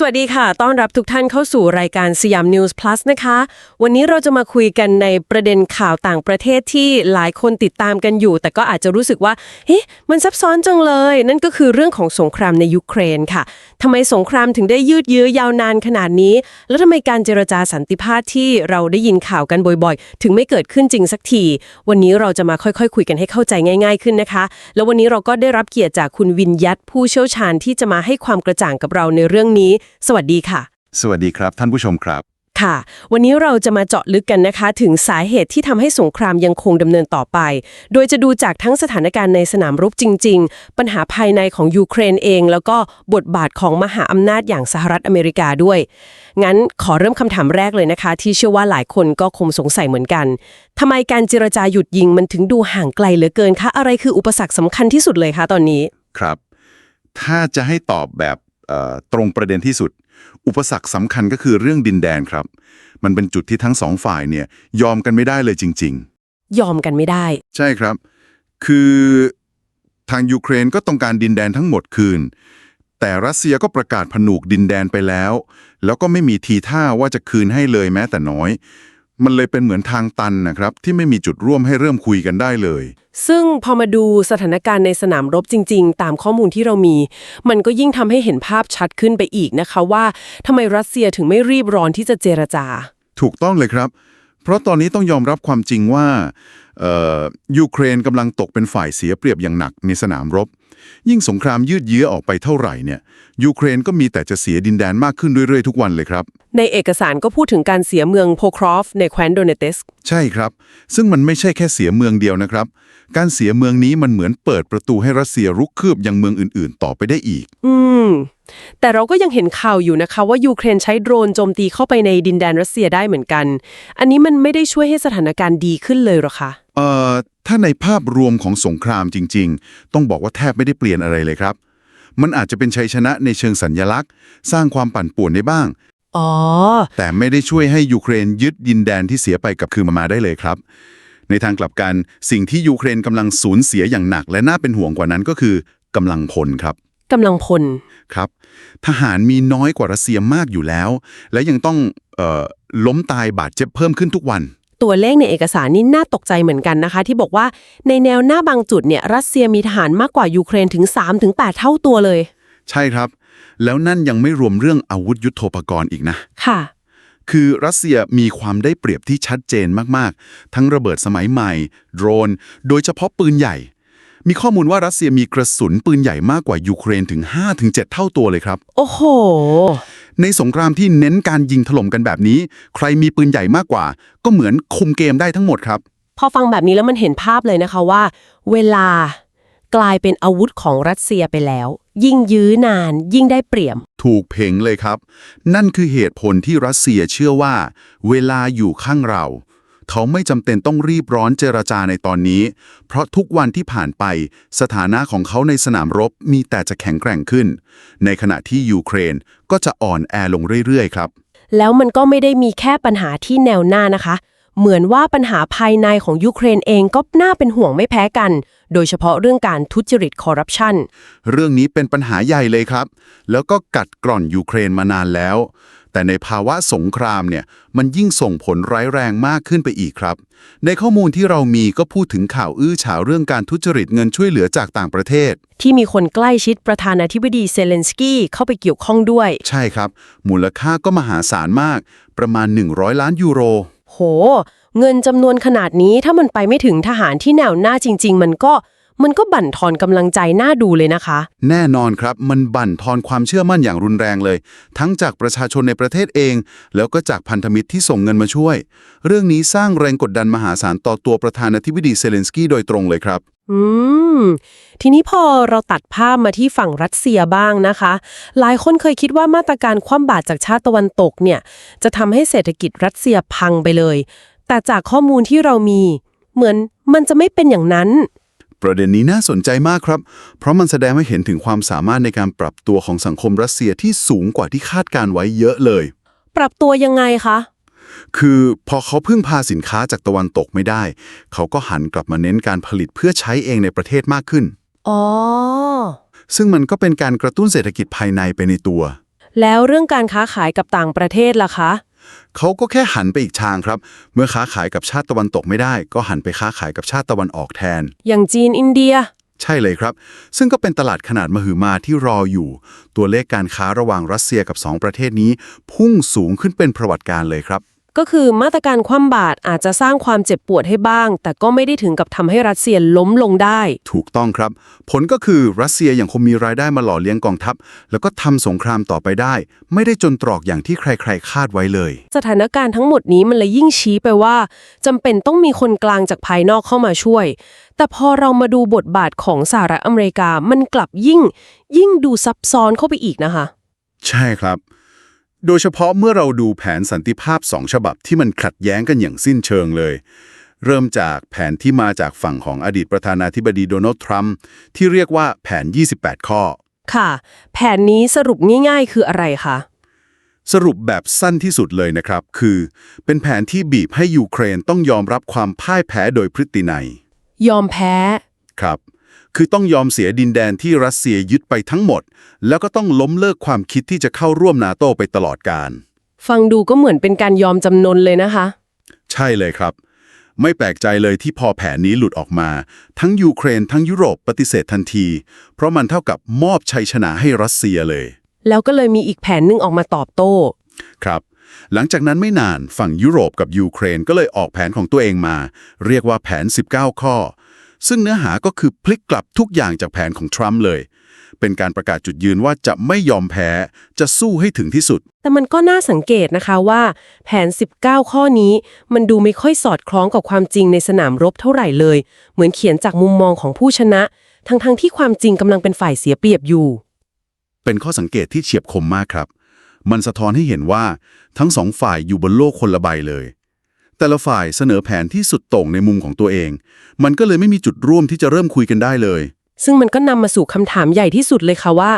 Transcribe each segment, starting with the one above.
สวัสดีค่ะ ต้อนรับทุกท่านเข้าสู่รายการสยามนิวส์ plus นะคะ วันนี้เราจะมาคุยกันในประเด็นข่าวต่างประเทศที่หลายคนติดตามกันอยู่ แต่ก็อาจจะรู้สึกว่า เฮ้มันซับซ้อนจังเลย นั่นก็คือเรื่องของสงครามในยูเครนค่ะ ทำไมสงครามถึงได้ยืดเยื้อยาวนานขนาดนี้ แล้วทำไมการเจรจาสันติภาพที่เราได้ยินข่าวกันบ่อยๆ ถึงไม่เกิดขึ้นจริงสักที วันนี้เราจะมาค่อยๆ คุยกันให้เข้าใจง่าย ๆขึ้นนะคะ แล้ววันนี้เราก็ได้รับเกียรติจากคุณวินยัตผู้เชี่ยวชาญที่จะมาให้ความกระจ่างกับเราในเรื่องนี้สวัสดีค่ะ สวัสดีครับท่านผู้ชมครับ ค่ะ วันนี้เราจะมาเจาะลึกกันนะคะ ถึงสาเหตุที่ทำให้สงครามยังคงดำเนินต่อไป โดยจะดูจากทั้งสถานการณ์ในสนามรบจริง ๆ ปัญหาภายในของยูเครนเอง แล้วก็บทบาทของมหาอำนาจอย่างสหรัฐอเมริกาด้วย งั้นขอเริ่มคำถามแรกเลยนะคะ ที่เชื่อว่าหลายคนก็คงสงสัยเหมือนกันทำไมการเจรจาหยุดยิงมันถึงดูห่างไกลเหลือเกินคะอะไรคืออุปสรรคสำคัญที่สุดเลยคะตอนนี้ ครับ ถ้าจะให้ตอบแบบเอ่อ ตรงประเด็นที่สุด อุปสรรคสำคัญก็คือเรื่องดินแดนครับ มันเป็นจุดที่ทั้งสองฝ่ายเนี่ยยอมกันไม่ได้เลยจริง ยอมกันไม่ได้ ๆ ใช่ครับ คือทางยูเครนก็ต้องการดินแดนทั้งหมดคืน แต่รัสเซียก็ประกาศผนวกดินแดนไปแล้ว แล้วก็ไม่มีทีท่าว่าจะคืนให้เลยแม้แต่น้อย มันเลยเป็นเหมือนทางตันนะครับ ที่ไม่มีจุดร่วมให้เริ่มคุยกันได้เลย ซึ่งพอมาดูสถานการณ์ในสนามรบจริง ๆ ตามข้อมูลที่เรามี มันก็ยิ่งทำให้เห็นภาพชัดขึ้นไปอีกนะคะว่าทำไมรัสเซียถึงไม่รีบร้อนที่จะเจรจา ถูกต้องเลยครับ เพราะตอนนี้ต้องยอมรับความจริงว่าเอ่อยูเครนกำลังตกเป็นฝ่ายเสียเปรียบอย่างหนักในสนามรบ ยิ่งสงครามยืดเยื้อออกไปเท่าไหร่เนี่ยยูเครนก็มีแต่จะเสียดินแดนมากขึ้นเรื่อยๆทุกวันเลยครับ ในเอกสารก็พูดถึงการเสียเมืองโพครอฟในแคว้นโดเนเตสใช่ครับ ซึ่งมันไม่ใช่แค่เสียเมืองเดียวนะครับ การเสียเมืองนี้มันเหมือนเปิดประตูให้รัสเซียรุกคืบยังเมืองอื่นๆ ต่อไปได้อีก อืม แต่เราก็ยังเห็นข่าวอยู่นะคะว่ายูเครนใช้โดรนโจมตีเข้าไปในดินแดนรัสเซียได้เหมือนกัน อันนี้มันไม่ได้ช่วยให้สถานการณ์ดีขึ้นเลยหรอคะเอ่อถ้าในภาพรวมของสงครามจริง ๆ ต้องบอกว่าแทบไม่ได้เปลี่ยนอะไรเลยครับ มันอาจจะเป็นชัยชนะในเชิงสัญญลักษณ์ สร้างความปั่นป่วนได้บ้างอ๋อแต่ไม่ได้ช่วยให้ยูเครนยึดดินแดนที่เสียไปกลับคืนมามาได้เลยครับ ในทางกลับกันสิ่งที่ยูเครนกำลังสูญเสียอย่างหนัก และน่าเป็นห่วงกว่านั้นก็คือกำลังพลครับ กำลังพล ครับ ทหารมีน้อยกว่ารัสเซียมากอยู่แล้ว และยังต้องเอ่อล้มตายบาดเจ็บเพิ่มขึ้นทุกวัน ตัวเลขในเอกสารนี่น่าตกใจเหมือนกันนะคะ ที่บอกว่าในแนวหน้าบางจุดเนี่ยรัสเซียมีทหารมากกว่ายูเครนถึง 3-8 เท่าตัวเลย ใช่ครับ แล้วนั่นยังไม่รวมเรื่องอาวุธยุโทโธปกรณ์อีกนะ ค่ะ คือรัสเซียมีความได้เปรียบที่ชัดเจนมาก ๆ ทั้งระเบิดสมัยใหม่ โดรน โดยเฉพาะปืนใหญ่ มีข้อมูลว่ารัสเซียมีกระสุนปืนใหญ่มากกว่ายูเครนถึง 5-7 เท่าตัวเลยครับ โอ้โห ในสงครามที่เน้นการยิงถล่มกันแบบนี้ ใครมีปืนใหญ่มากกว่า ก็เหมือนคุมเกมได้ทั้งหมดครับ พอฟังแบบนี้แล้วมันเห็นภาพเลยนะคะว่า เวลากลายเป็นอาวุธของรัสเซียไปแล้ว ยิ่งยื้อนาน ยิ่งได้เปรียบถูกเพ่งเลยครับ นั่นคือเหตุผลที่รัสเซียเชื่อว่า เวลาอยู่ข้างเรา เขาไม่จำเป็นต้องรีบร้อนเจรจาในตอนนี้ เพราะทุกวันที่ผ่านไป สถานะของเขาในสนามรบมีแต่จะแข็งแกร่งขึ้น ในขณะที่ยูเครนก็จะอ่อนแอลงเรื่อยๆครับ แล้วมันก็ไม่ได้มีแค่ปัญหาที่แนวหน้านะคะ เหมือนว่าปัญหาภายในของยูเครนเองก็น่าเป็นห่วงไม่แพ้กัน โดยเฉพาะเรื่องการทุจริตคอร์รัปชันเรื่องนี้เป็นปัญหาใหญ่เลยครับ แล้วก็กัดกร่อนยูเครนมานานแล้ว แต่ในภาวะสงครามเนี่ยมันยิ่งส่งผลร้ายแรงมากขึ้นไปอีกครับ ในข้อมูลที่เรามีก็พูดถึงข่าวอื้อฉาวเรื่องการทุจริตเงินช่วยเหลือจากต่างประเทศ ที่มีคนใกล้ชิดประธานาธิบดีเซเลนสกี้เข้าไปเกี่ยวข้องด้วย ใช่ครับ มูลค่าก็มหาศาลมาก ประมาณ 100 ล้านยูโร โห เงินจำนวนขนาดนี้ถ้ามันไปไม่ถึงทหารที่แนวหน้าจริง ๆ มันก็ มันก็บั่นทอนกำลังใจน่าดูเลยนะคะ แน่นอนครับ มันบั่นทอนความเชื่อมั่นอย่างรุนแรงเลย ทั้งจากประชาชนในประเทศเอง แล้วก็จากพันธมิตรที่ส่งเงินมาช่วย เรื่องนี้สร้างแรงกดดันมหาศาลต่อตัวประธานาธิบดีเซเลนสกี้โดยตรงเลยครับ อืม ทีนี้พอเราตัดภาพมาที่ฝั่งรัสเซียบ้างนะคะ หลายคนเคยคิดว่ามาตรการคว่ำบาตรจากชาติตะวันตกเนี่ย จะทำให้เศรษฐกิจรัสเซียพังไปเลย แต่จากข้อมูลที่เรามี เหมือนมันจะไม่เป็นอย่างนั้น ประเด็นนี้น่าสนใจมากครับ เพราะมันแสดงให้เห็นถึงความสามารถในการปรับตัวของสังคมรัสเซียที่สูงกว่าที่คาดการไว้เยอะเลย ปรับตัวยังไงคะ คือพอเขาพึ่งพาสินค้าจากตะวันตกไม่ได้ เขาก็หันกลับมาเน้นการผลิตเพื่อใช้เองในประเทศมากขึ้น อ๋อ ซึ่งมันก็เป็นการกระตุ้นเศรษฐกิจภายในไปในตัว แล้วเรื่องการค้าขายกับต่างประเทศล่ะคะ เขาก็แค่หันไปอีกทางครับ เมื่อค้าขายกับชาติตะวันตกไม่ได้ ก็หันไปค้าขายกับชาติตะวันออกแทน อย่างจีนอินเดีย ใช่เลยครับ ซึ่งก็เป็นตลาดขนาดมหึมาที่รออยู่ ตัวเลขการค้าระหว่างรัสเซียกับ 2 ประเทศนี้ พุ่งสูงขึ้นเป็นประวัติการณ์เลยครับ ก็คือมาตรการคว่ำบาตรอาจจะสร้างความเจ็บปวดให้บ้าง แต่ก็ไม่ได้ถึงกับทำให้รัสเซียล้มลงได้ ถูกต้องครับ ผลก็คือรัสเซียยังคงมีรายได้มาหล่อเลี้ยงกองทัพ แล้วก็ทำสงครามต่อไปได้ ไม่ได้จนตรอกอย่างที่ใครๆ คาดไว้เลย สถานการณ์ทั้งหมดนี้มันเลยยิ่งชี้ไปว่าจำเป็นต้องมีคนกลางจากภายนอกเข้ามาช่วย แต่พอเรามาดูบทบาทของสหรัฐอเมริกามันกลับยิ่ง ยิ่งดูซับซ้อนเข้าไปอีกนะคะ ใช่ครับ โดยเฉพาะเมื่อเราดูแผนสันติภาพสองฉบับที่มันขัดแย้งกันอย่างสิ้นเชิงเลย เริ่มจากแผนที่มาจากฝั่งของอดีตประธานาธิบดีโดนัลด์ทรัมป์ที่เรียกว่าแผน 28 ข้อ ค่ะ แผนนี้สรุปง่ายๆ คืออะไรคะ สรุปแบบสั้นที่สุดเลยนะครับ คือ เป็นแผนที่บีบให้ยูเครนต้องยอมรับความพ่ายแพ้โดยพฤตินัย ยอมแพ้ ครับ คือต้องยอมเสียดินแดนที่รัสเซียยึดไปทั้งหมด แล้วก็ต้องล้มเลิกความคิดที่จะเข้าร่วมนาโตไปตลอดกาลฟังดูก็เหมือนเป็นการยอมจำนนเลยนะคะ ใช่เลยครับ ไม่แปลกใจเลยที่พอแผนนี้หลุดออกมา ทั้งยูเครนทั้งยุโรปปฏิเสธทันที เพราะมันเท่ากับมอบชัยชนะให้รัสเซียเลย แล้วก็เลยมีอีกแผนหนึงออกมาตอบโต้ครับหลังจากนั้นไม่นานฝั่งยุโรปกับยูเครนก็เลยออกแผนของตัวเองมา เรียกว่าแผน 19 ข้อ ซึ่งเนื้อหาก็คือพลิกกลับทุกอย่างจากแผนของทรัมป์เลย เป็นการประกาศจุดยืนว่าจะไม่ยอมแพ้ จะสู้ให้ถึงที่สุด แต่มันก็น่าสังเกตนะคะว่า แผน 19 ข้อนี้ มันดูไม่ค่อยสอดคล้องกับความจริงในสนามรบเท่าไหร่เลย เหมือนเขียนจากมุมมองของผู้ชนะ ทั้งๆที่ความจริงกำลังเป็นฝ่ายเสียเปรียบอยู่ เป็นข้อสังเกตที่เฉียบคมมากครับ มันสะท้อนให้เห็นว่าทั้งสองฝ่ายอยู่บนโลกคนละใบเลย แต่ละฝ่ายเสนอแผนที่สุดโต่งในมุมของตัวเอง มันก็เลยไม่มีจุดร่วมที่จะเริ่มคุยกันได้เลย ซึ่งมันก็นำมาสู่คำถามใหญ่ที่สุดเลยค่ะว่า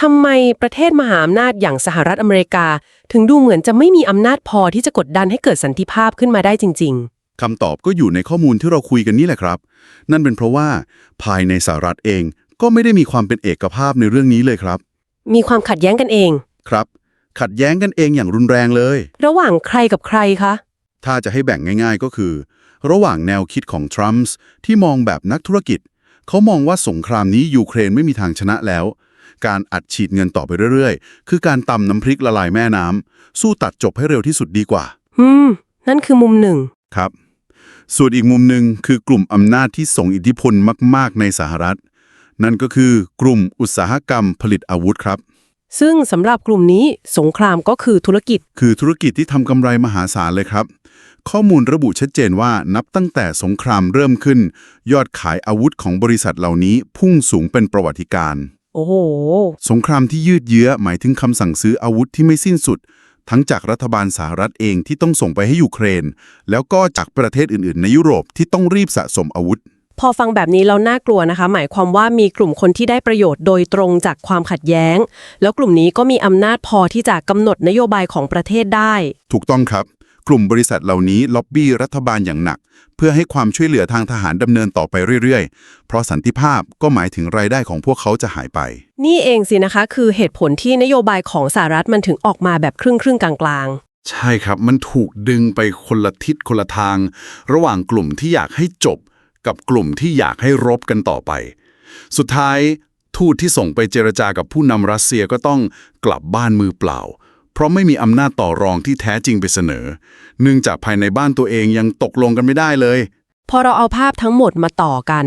ทำไมประเทศมหาอำนาจอย่างสหรัฐอเมริกา ถึงดูเหมือนจะไม่มีอำนาจพอที่จะกดดันให้เกิดสันติภาพขึ้นมาได้จริงคำตอบก็อยู่ในข้อมูลที่เราคุยกันนี่แหละครับ นั่นเป็นเพราะว่าภายในสหรัฐเองก็ไม่ได้มีความเป็นเอกภาพในเรื่องนี้เลยครับๆมีความขัดแย้งกันเอง ครับ ขัดแย้งกันเองอย่างรุนแรงเลย ระหว่างใครกับใครคะ ถ้าจะให้แบ่งง่ายๆก็คือ ระหว่างแนวคิดของทรัมป์ที่มองแบบนักธุรกิจ เขามองว่าสงครามนี้ยูเครนไม่มีทางชนะแล้ว การอัดฉีดเงินต่อไปเรื่อยๆ คือการตำน้ำพริกละลายแม่น้ำสู้ตัดจบให้เร็วที่สุดดีกว่า อืม นั่นคือมุมหนึ่งครับ ส่วนอีกมุมหนึ่งคือกลุ่มอำนาจที่ส่งอิทธิพลมากๆ ในสหรัฐ นั่นก็คือกลุ่มอุตสาหกรรมผลิตอาวุธครับซึ่งสำหรับกลุ่มนี้สงครามก็คือธุรกิจ คือธุรกิจที่ทำกำไรมหาศาลเลยครับ ข้อมูลระบุชัดเจนว่านับตั้งแต่สงครามเริ่มขึ้น ยอดขายอาวุธของบริษัทเหล่านี้พุ่งสูงเป็นประวัติการณ์โอ้โห สงครามที่ยืดเยื้อหมายถึงคำสั่งซื้ออาวุธที่ไม่สิ้นสุด ทั้งจากรัฐบาลสหรัฐเองที่ต้องส่งไปให้ยูเครน แล้วก็จากประเทศอื่น ๆ ในยุโรปที่ต้องรีบสะสมอาวุธ พอฟังแบบนี้เราน่ากลัวนะคะ หมายความว่ามีกลุ่มคนที่ได้ประโยชน์โดยตรงจากความขัดแย้ง แล้วกลุ่มนี้ก็มีอำนาจพอที่จะกำหนดนโยบายของประเทศได้ ถูกต้องครับ กลุ่มบริษัทเหล่านี้ล็อบบี้รัฐบาลอย่างหนัก เพื่อให้ความช่วยเหลือทางทหารดำเนินต่อไปเรื่อยๆ เพราะสันติภาพก็หมายถึงรายได้ของพวกเขาจะหายไป นี่เองสินะคะคือเหตุผลที่นโยบายของสหรัฐมันถึงออกมาแบบครึ่งครึ่งๆกลางใช่ครับ มันถูกดึงไปคนละทิศคนละทาง ระหว่างกลุ่มที่อยากให้จบ กับกลุ่มที่อยากให้รบกันต่อไป สุดท้ายทูตที่ส่งไปเจรจากับผู้นำรัสเซียก็ต้องกลับบ้านมือเปล่า เพราะไม่มีอำนาจต่อรองที่แท้จริงไปเสนอ เนื่องจากภายในบ้านตัวเองยังตกลงกันไม่ได้เลยๆพอเราเอาภาพทั้งหมดมาต่อกัน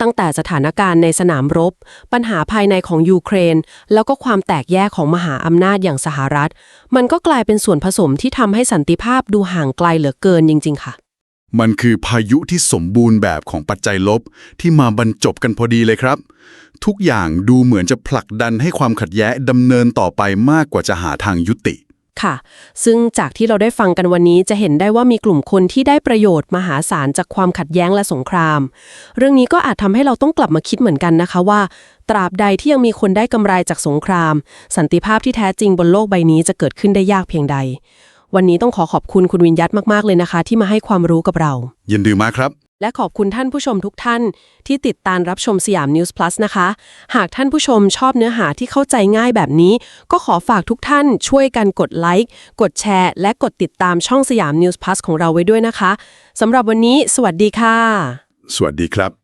ตั้งแต่สถานการณ์ในสนามรบ ปัญหาภายในของยูเครน แล้วก็ความแตกแยกของมหาอำนาจอย่างสหรัฐ มันก็กลายเป็นส่วนผสมที่ทำให้สันติภาพดูห่างไกลเหลือเกินจริง ๆ ค่ะ มันคือพายุที่สมบูรณ์แบบของปัจจัยลบที่มาบรรจบกันพอดีเลยครับ ทุกอย่างดูเหมือนจะผลักดันให้ความขัดแย้งดำเนินต่อไปมากกว่าจะหาทางยุติ ค่ะ ซึ่งจากที่เราได้ฟังกันวันนี้จะเห็นได้ว่ามีกลุ่มคนที่ได้ประโยชน์มหาศาลจากความขัดแย้งและสงคราม เรื่องนี้ก็อาจทำให้เราต้องกลับมาคิดเหมือนกันนะคะว่า ตราบใดที่ยังมีคนได้กำไรจากสงคราม สันติภาพที่แท้จริงบนโลกใบนี้จะเกิดขึ้นได้ยากเพียงใด วันนี้ต้องขอขอบคุณคุณวินยัตมากๆเลยนะคะ ที่มาให้ความรู้กับเรา ยินดีมากครับ และขอบคุณท่านผู้ชมทุกท่าน ที่ติดตามรับชมสยาม News Plus นะคะ หากท่านผู้ชมชอบเนื้อหาที่เข้าใจง่ายแบบนี้ ก็ขอฝากทุกท่านช่วยกันกดไลค์กดแชร์ และกดติดตามช่องสยาม News Plus ของเราไว้ด้วยนะคะสำหรับวันนี้ สวัสดีค่ะ สวัสดีครับ